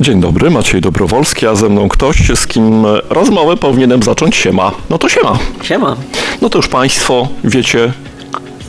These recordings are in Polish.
Dzień dobry, Maciej Dobrowolski, a ze mną ktoś, z kim rozmowę powinienem zacząć siema. No to siema. Siema. No to już Państwo wiecie,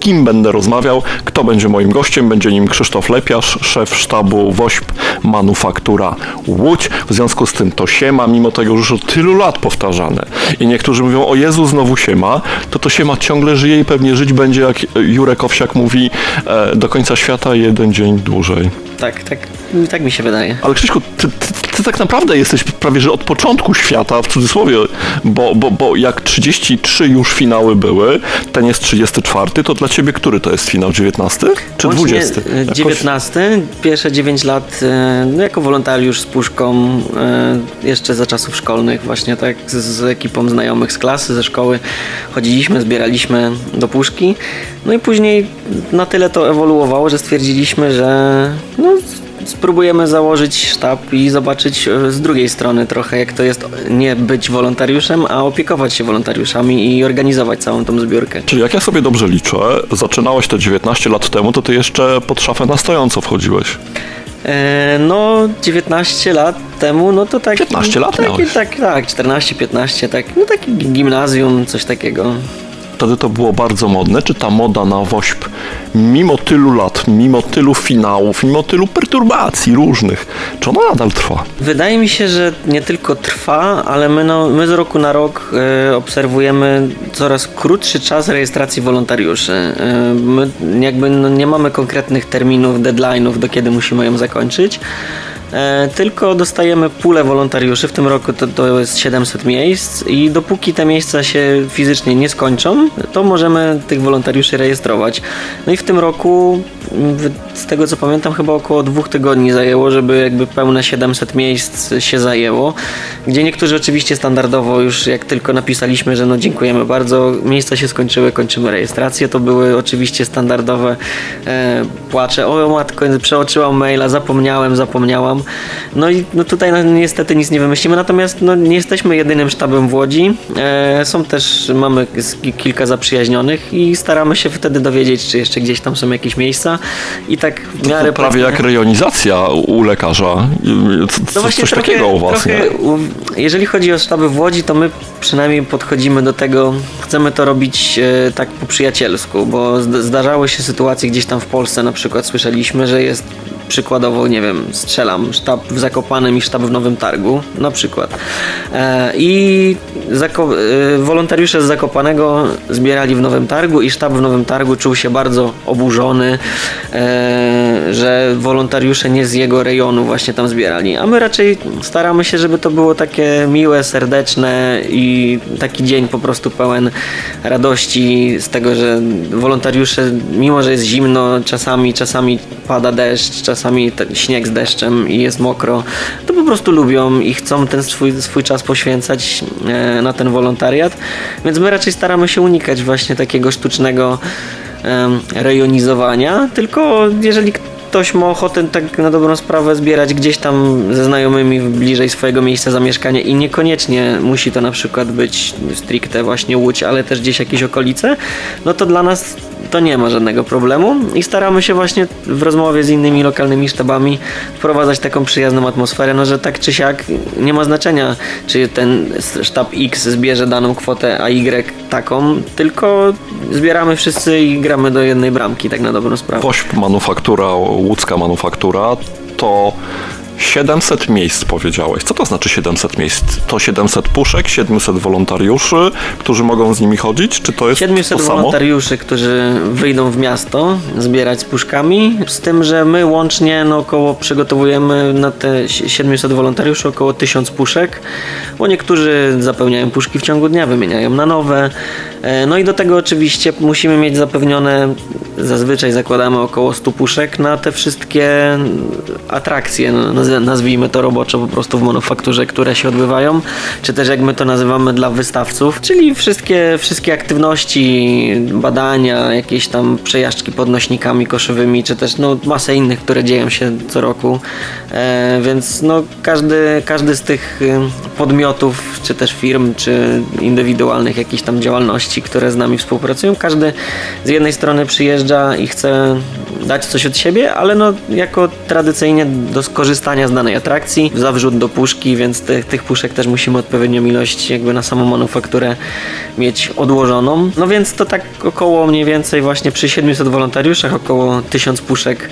kim będę rozmawiał, kto będzie moim gościem. Będzie nim Krzysztof Lepiarz, szef sztabu WOŚP Manufaktura Łódź. W związku z tym to siema, mimo tego, już od tylu lat powtarzane. I niektórzy mówią, o Jezu, znowu siema, to to siema ciągle żyje i pewnie żyć będzie, jak Jurek Owsiak mówi, e, do końca świata jeden dzień dłużej. Tak, tak, tak mi się wydaje. Ale Krzyśku, ty, ty, ty tak naprawdę jesteś prawie że od początku świata, w cudzysłowie, bo, bo, bo jak 33 już finały były, ten jest 34, to dla ciebie który to jest finał? 19 czy Łącznie, 20? e, Jakoś- 19, pierwsze 9 lat e, no, jako wolontariusz z puszką, e, jeszcze za czasów szkolnych właśnie tak, z, z ekipą znajomych z klasy, ze szkoły chodziliśmy, zbieraliśmy do puszki. No i później na tyle to ewoluowało, że stwierdziliśmy, że no, spróbujemy założyć sztab i zobaczyć e, z drugiej strony trochę, jak to jest nie być wolontariuszem, a opiekować się wolontariuszami i organizować całą tą zbiórkę. Czyli jak ja sobie dobrze liczę, zaczynałeś te 19 lat temu, to ty jeszcze pod szafę na stojąco wchodziłeś. E, no, 19 lat temu, no to tak. 15 lat taki, miałeś. Tak, tak, 14, 15, tak. No taki gimnazjum, coś takiego. Wtedy to było bardzo modne. Czy ta moda na WOŚP, mimo tylu lat, mimo tylu finałów, mimo tylu perturbacji różnych, czy ona nadal trwa? Wydaje mi się, że nie tylko trwa, ale my, no, my z roku na rok e, obserwujemy coraz krótszy czas rejestracji wolontariuszy. E, my jakby no, nie mamy konkretnych terminów, deadline'ów, do kiedy musimy ją zakończyć. E, tylko dostajemy pulę wolontariuszy. W tym roku to, to jest 700 miejsc i dopóki te miejsca się fizycznie nie skończą, to możemy tych wolontariuszy rejestrować. No i w tym roku, m, w- z tego co pamiętam, chyba około dwóch tygodni zajęło, żeby jakby pełne 700 miejsc się zajęło. Gdzie niektórzy oczywiście standardowo już jak tylko napisaliśmy, że no dziękujemy bardzo, miejsca się skończyły, kończymy rejestrację, to były oczywiście standardowe e, płacze. O matko, przeoczyłam maila, zapomniałem, zapomniałam. No i no tutaj no, niestety nic nie wymyślimy, natomiast no, nie jesteśmy jedynym sztabem w Łodzi. E, są też, mamy kilka zaprzyjaźnionych i staramy się wtedy dowiedzieć, czy jeszcze gdzieś tam są jakieś miejsca i tak w miarę... To prawie jak rejonizacja u lekarza. C- No Coś, coś takiego u was, trochę, jeżeli chodzi o sztaby w Łodzi, to my przynajmniej podchodzimy do tego, chcemy to robić e, tak po przyjacielsku, bo zd- zdarzały się sytuacje gdzieś tam w Polsce, na przykład słyszeliśmy, że jest przykładowo, nie wiem, strzelam, sztab w Zakopanem i sztab w Nowym Targu, na przykład. E, I zako- e, wolontariusze z Zakopanego zbierali w Nowym Targu i sztab w Nowym Targu czuł się bardzo oburzony, e, że wolontariusze nie z jego rejonu właśnie tam zbierali. A my raczej staramy się, żeby to było takie miłe, serdeczne i taki dzień po prostu pełen radości z tego, że wolontariusze, mimo że jest zimno, czasami, czasami pada deszcz, czasami ten śnieg z deszczem i jest mokro, to po prostu lubią i chcą ten swój, swój czas poświęcać e, na ten wolontariat. Więc my raczej staramy się unikać właśnie takiego sztucznego rejonizowania, tylko jeżeli ktoś ma ochotę tak na dobrą sprawę zbierać gdzieś tam ze znajomymi bliżej swojego miejsca zamieszkania i niekoniecznie musi to na przykład być stricte właśnie Łódź, ale też gdzieś jakieś okolice, no to dla nas to nie ma żadnego problemu i staramy się właśnie w rozmowie z innymi lokalnymi sztabami wprowadzać taką przyjazną atmosferę, no że tak czy siak nie ma znaczenia, czy ten sztab X zbierze daną kwotę, a Y taką, tylko zbieramy wszyscy i gramy do jednej bramki, tak na dobrą sprawę. WOŚP Manufaktura, łódzka manufaktura, to 700 miejsc powiedziałeś. Co to znaczy 700 miejsc? To 700 puszek, 700 wolontariuszy, którzy mogą z nimi chodzić? Czy to jest 700 to samo? wolontariuszy, którzy wyjdą w miasto zbierać z puszkami, z tym, że my łącznie no, około przygotowujemy na te 700 wolontariuszy około 1000 puszek, bo niektórzy zapełniają puszki w ciągu dnia, wymieniają na nowe. E, No i do tego oczywiście musimy mieć zapewnione, zazwyczaj zakładamy około 100 puszek na te wszystkie atrakcje, no, naz- nazwijmy to roboczo po prostu w manufakturze, które się odbywają, czy też jak my to nazywamy dla wystawców, czyli wszystkie, wszystkie aktywności, badania, jakieś tam przejażdżki podnośnikami koszywymi, czy też no, masę innych, które dzieją się co roku, e, więc no, każdy, każdy z tych y, podmiotów, czy też firm, czy indywidualnych jakichś tam działalności, które z nami współpracują, każdy z jednej strony przyjeżdża i chce dać coś od siebie, ale no jako tradycyjnie do skorzystania z danej atrakcji, za wrzut do puszki, więc tych, tych puszek też musimy odpowiednią ilość jakby na samą manufakturę mieć odłożoną. No więc to tak około mniej więcej właśnie przy 700 wolontariuszach około 1000 puszek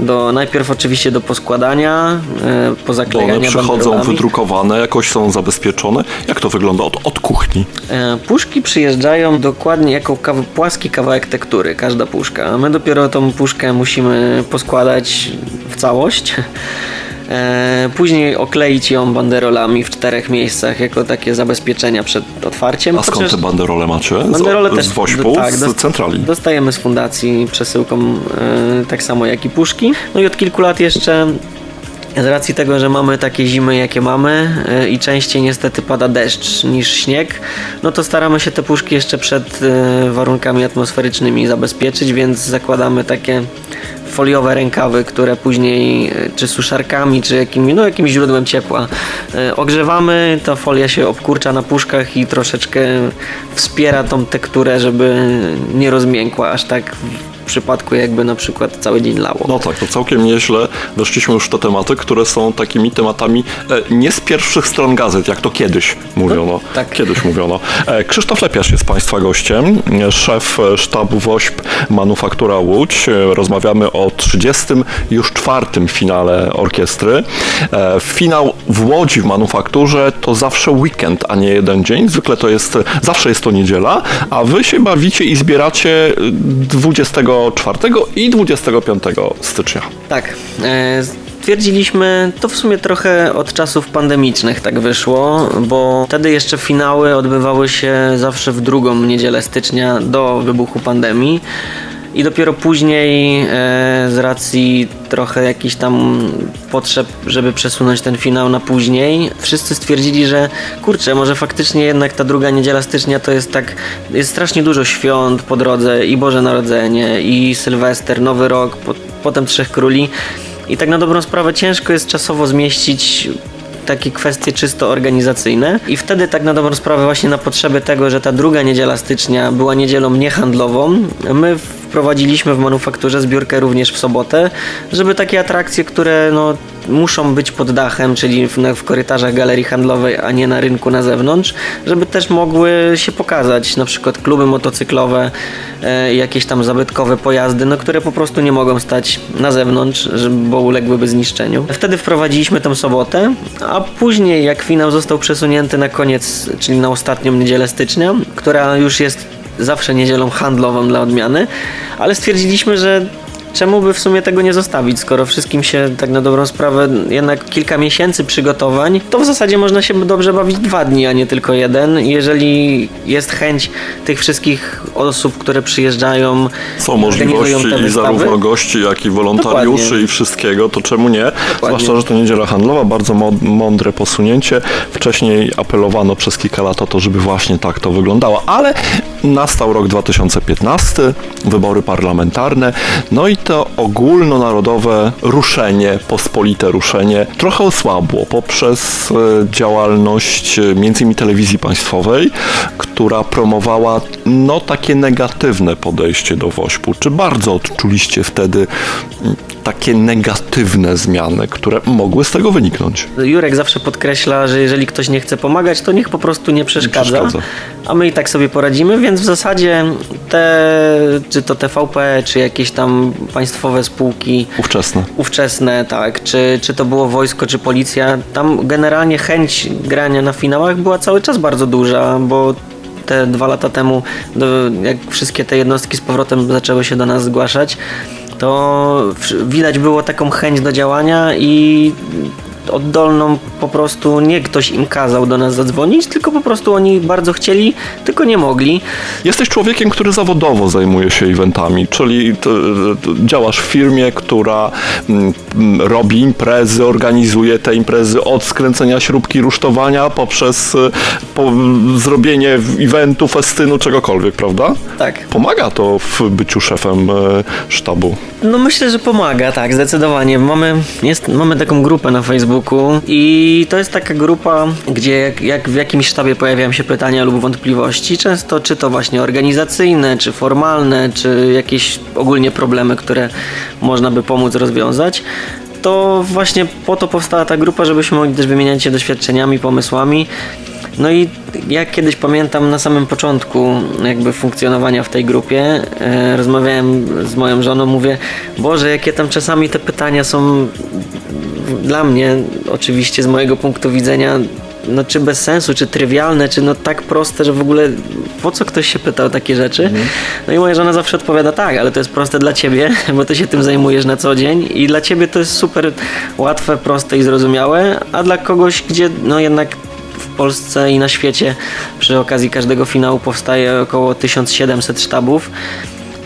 do najpierw oczywiście do poskładania, e, Bo pozaklejania one przychodzą wydrukowane, jakoś są zabezpieczone. Jak to wygląda od, od kuchni? E, Puszki przyjeżdżają dokładnie jako kaw- płaski kawałek tektury, każda puszka. A my dopiero tą puszkę musimy poskładać w całość. E, Później okleić ją banderolami w czterech miejscach jako takie zabezpieczenia przed otwarciem. A skąd Chociaż te banderole macie? banderole z, też z Wośpu, tak, z centrali. Dostajemy z fundacji przesyłką e, tak samo jak i puszki. No i od kilku lat jeszcze z racji tego, że mamy takie zimy, jakie mamy e, i częściej niestety pada deszcz niż śnieg, no to staramy się te puszki jeszcze przed e, warunkami atmosferycznymi zabezpieczyć, więc zakładamy takie foliowe rękawy, które później e, czy suszarkami, czy jakimi, no, jakimś źródłem ciepła ogrzewamy, ta folia się obkurcza na puszkach i troszeczkę wspiera tą tekturę, żeby nie rozmiękła aż tak przypadku jakby na przykład cały dzień lało. No tak, to całkiem nieźle weszliśmy już w te tematy, które są takimi tematami e, nie z pierwszych stron gazet, jak to kiedyś mówiono. tak. Kiedyś mówiono. E, Krzysztof Lepiasz jest Państwa gościem, e, szef sztabu WOŚP Manufaktura Łódź. E, Rozmawiamy o 30. już czwartym finale orkiestry. E, Finał w Łodzi w Manufakturze to zawsze weekend, a nie jeden dzień. Zwykle to jest, zawsze jest to niedziela, a Wy się bawicie i zbieracie e, 24 i 25 stycznia. Tak. E, Stwierdziliśmy, to w sumie trochę od czasów pandemicznych tak wyszło, bo wtedy jeszcze finały odbywały się zawsze w drugą niedzielę stycznia do wybuchu pandemii. I dopiero później, e, z racji trochę jakichś tam potrzeb, żeby przesunąć ten finał na później, wszyscy stwierdzili, że kurczę, może faktycznie jednak ta druga niedziela stycznia to jest tak, jest strasznie dużo świąt po drodze i Boże Narodzenie, i Sylwester, Nowy Rok, po, potem Trzech Króli. I tak na dobrą sprawę ciężko jest czasowo zmieścić takie kwestie czysto organizacyjne i wtedy tak na dobrą sprawę właśnie na potrzeby tego, że ta druga niedziela stycznia była niedzielą niehandlową, my wprowadziliśmy w manufakturze zbiórkę również w sobotę, żeby takie atrakcje, które no, muszą być pod dachem, czyli w, w korytarzach galerii handlowej, a nie na rynku na zewnątrz, żeby też mogły się pokazać, na przykład kluby motocyklowe, e, jakieś tam zabytkowe pojazdy, no, które po prostu nie mogą stać na zewnątrz, bo uległyby zniszczeniu. Wtedy wprowadziliśmy tą sobotę, a później jak finał został przesunięty na koniec, czyli na ostatnią niedzielę stycznia, która już jest zawsze niedzielą handlową dla odmiany, ale stwierdziliśmy, że czemu by w sumie tego nie zostawić, skoro wszystkim się tak na dobrą sprawę jednak kilka miesięcy przygotowań, to w zasadzie można się dobrze bawić dwa dni, a nie tylko jeden. Jeżeli jest chęć tych wszystkich osób, które przyjeżdżają, Są możliwości i zarówno gości, jak i wolontariuszy Dokładnie. i wszystkiego, to czemu nie? Zwłaszcza, że to niedziela handlowa, bardzo mądre posunięcie. Wcześniej apelowano przez kilka lat o to, żeby właśnie tak to wyglądało, ale nastał rok 2015, wybory parlamentarne, no i to ogólnonarodowe ruszenie, pospolite ruszenie trochę osłabło poprzez e, działalność e, innymi telewizji państwowej, która promowała no takie negatywne podejście do WOŚP-u. Czy bardzo odczuliście wtedy takie negatywne zmiany, które mogły z tego wyniknąć? Jurek zawsze podkreśla, że jeżeli ktoś nie chce pomagać, to niech po prostu nie przeszkadza. przeszkadza. A my i tak sobie poradzimy, więc w zasadzie te, czy to TVP, czy jakieś tam państwowe spółki Ówczesne. ówczesne, tak, czy, czy to było wojsko, czy policja, tam generalnie chęć grania na finałach była cały czas bardzo duża, bo te dwa lata temu, jak wszystkie te jednostki z powrotem zaczęły się do nas zgłaszać, to widać było taką chęć do działania i oddolną po prostu nie ktoś im kazał do nas zadzwonić, tylko po prostu oni bardzo chcieli, tylko nie mogli. Jesteś człowiekiem, który zawodowo zajmuje się eventami, czyli działasz w firmie, która mm, mm, robi imprezy, organizuje te imprezy od skręcenia śrubki rusztowania poprzez y, po, zrobienie eventu, festynu, czegokolwiek, prawda? Tak. Pomaga to w byciu szefem e, sztabu. No myślę, że pomaga, tak, zdecydowanie. Mamy, jest, mamy taką grupę na Facebooku, Facebooku i to jest taka grupa, gdzie jak, jak w jakimś sztabie pojawiają się pytania lub wątpliwości, często czy to właśnie organizacyjne, czy formalne, czy jakieś ogólnie problemy, które można by pomóc rozwiązać, to właśnie po to powstała ta grupa, żebyśmy mogli też wymieniać się doświadczeniami, pomysłami. No i jak kiedyś pamiętam na samym początku jakby funkcjonowania w tej grupie, e, rozmawiałem z moją żoną, mówię, Boże, jakie tam czasami te pytania są dla mnie, oczywiście z mojego punktu widzenia, no czy bez sensu, czy trywialne, czy no tak proste, że w ogóle po co ktoś się pytał o takie rzeczy? No i moja żona zawsze odpowiada tak, ale to jest proste dla ciebie, bo ty się tym zajmujesz na co dzień i dla ciebie to jest super łatwe, proste i zrozumiałe, a dla kogoś, gdzie no jednak w Polsce i na świecie przy okazji każdego finału powstaje około 1700 sztabów.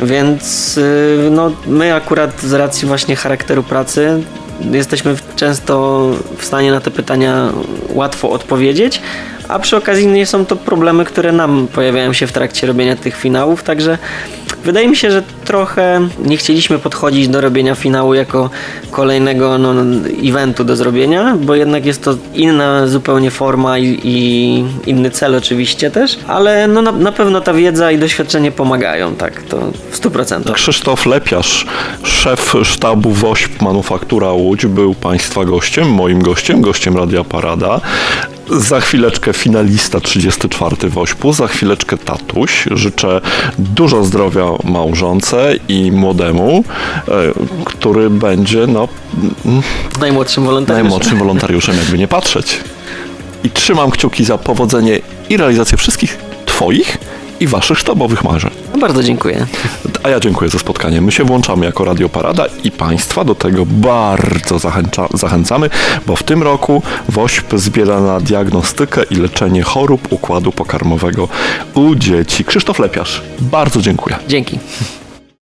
Więc y, no, my akurat z racji właśnie charakteru pracy jesteśmy często w stanie na te pytania łatwo odpowiedzieć, a przy okazji nie są to problemy, które nam pojawiają się w trakcie robienia tych finałów, także wydaje mi się, że trochę nie chcieliśmy podchodzić do robienia finału jako kolejnego no, eventu do zrobienia, bo jednak jest to inna zupełnie forma i, i inny cel oczywiście też, ale no, na, na pewno ta wiedza i doświadczenie pomagają, tak, to w 100%. Krzysztof Lepiarz, szef sztabu WOŚP Manufaktura Łódź, był Państwa gościem, moim gościem, gościem Radia Parada. Za chwileczkę finalista 34 WOŚP-u, za chwileczkę tatuś. Życzę dużo zdrowia małżonce i młodemu, e, który będzie no, Najmłodszym wolontariuszem. najmłodszym wolontariuszem, jakby nie patrzeć. I trzymam kciuki za powodzenie i realizację wszystkich Twoich i Waszych sztabowych marzeń. Bardzo dziękuję. A ja dziękuję za spotkanie. My się włączamy jako Radio Parada i Państwa do tego bardzo zachęca, zachęcamy, bo w tym roku WOŚP zbiera na diagnostykę i leczenie chorób układu pokarmowego u dzieci. Krzysztof Lepiarz, bardzo dziękuję. Dzięki.